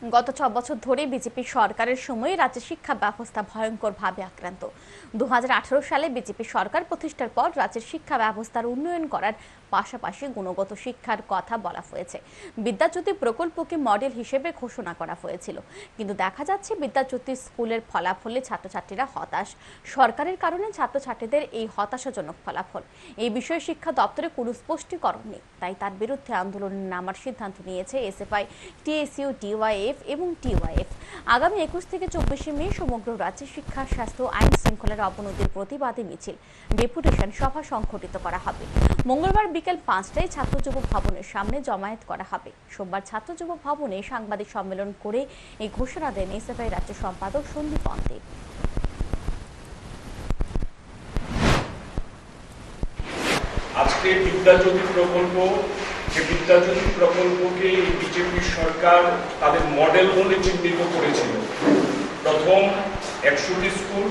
গত ছ বছর ধরে বিজেপি সরকারের সময় রাজ্যের শিক্ষা ব্যবস্থা ভয়ঙ্করভাবে আক্রান্ত। দু হাজার আঠারো সালে বিজেপি সরকার প্রতিষ্ঠার পর রাজ্যের শিক্ষা ব্যবস্থার উন্নয়ন করার পাশাপাশি গুণগত শিক্ষার কথা বলা হয়েছে। বিদ্যাজ্যোতি প্রকল্পকে মডেল হিসেবে ঘোষণা করা হয়েছিল। কিন্তু দেখা যাচ্ছে বিদ্যাজ্যোতি স্কুলের ফলাফলে ছাত্রছাত্রীরা হতাশ। সরকারের কারণে ছাত্রছাত্রীদের এই হতাশাজনক ফলাফল। এই বিষয়ে শিক্ষা দপ্তরে কোনো স্পষ্টীকরণ নেই। তাই তার বিরুদ্ধে আন্দোলনে নামার সিদ্ধান্ত নিয়েছে এসএফআই, টিএসইউ ডিওয়াইএফ এবং টিওয়াইএফ। আগামী একুশ থেকে চব্বিশে মে সমগ্র রাজ্যে শিক্ষা, স্বাস্থ্য, আইন শৃঙ্খলার অবনতির প্রতিবাদে মিছিল। ডেপুটেশন সভা সংঘটিত করা হবে। মঙ্গলবার বিকেল পাঁচটায় ছাত্র যুব ভবনের সামনে জমায়েত করা হবে। সোমবার ছাত্র যুব ভবনে সাংবাদিক সম্মেলন করে এই ঘোষণা দেন এসএফআই রাজ্য সম্পাদক সন্দীপ অন্তে। আজকে বিদ্যাজ্যোতি প্রকল্প যে বিদ্যাজ্যোতি প্রকল্পকে সরকার তাদের মডেল বলে চিহ্নিত করেছিল। প্রথম একশোটি স্কুল,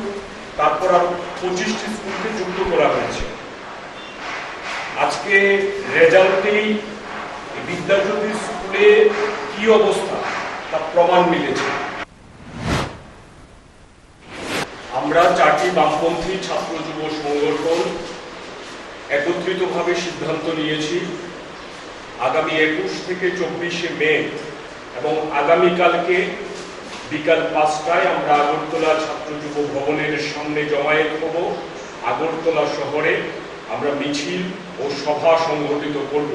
তারপর আরও পঁচিশটি স্কুলকে যুক্ত করা হয়েছে। আজকে রেজাল্টেই বিদ্যাজ্যোতি স্কুলে কি অবস্থা তা প্রমাণ মিলেছে। আমরা চারটি বামপন্থী ছাত্র যুব সংগঠন একত্রিতভাবে সিদ্ধান্ত নিয়েছি। আগামী একুশ থেকে চব্বিশে মে এবং আগামীকালকে বিকাল পাঁচটায় আমরা আগরতলা ছাত্র যুব ভবনের সামনে জমায়েত হব। আগরতলা শহরে আমরা মিছিল ও সভা সংগঠিত করব।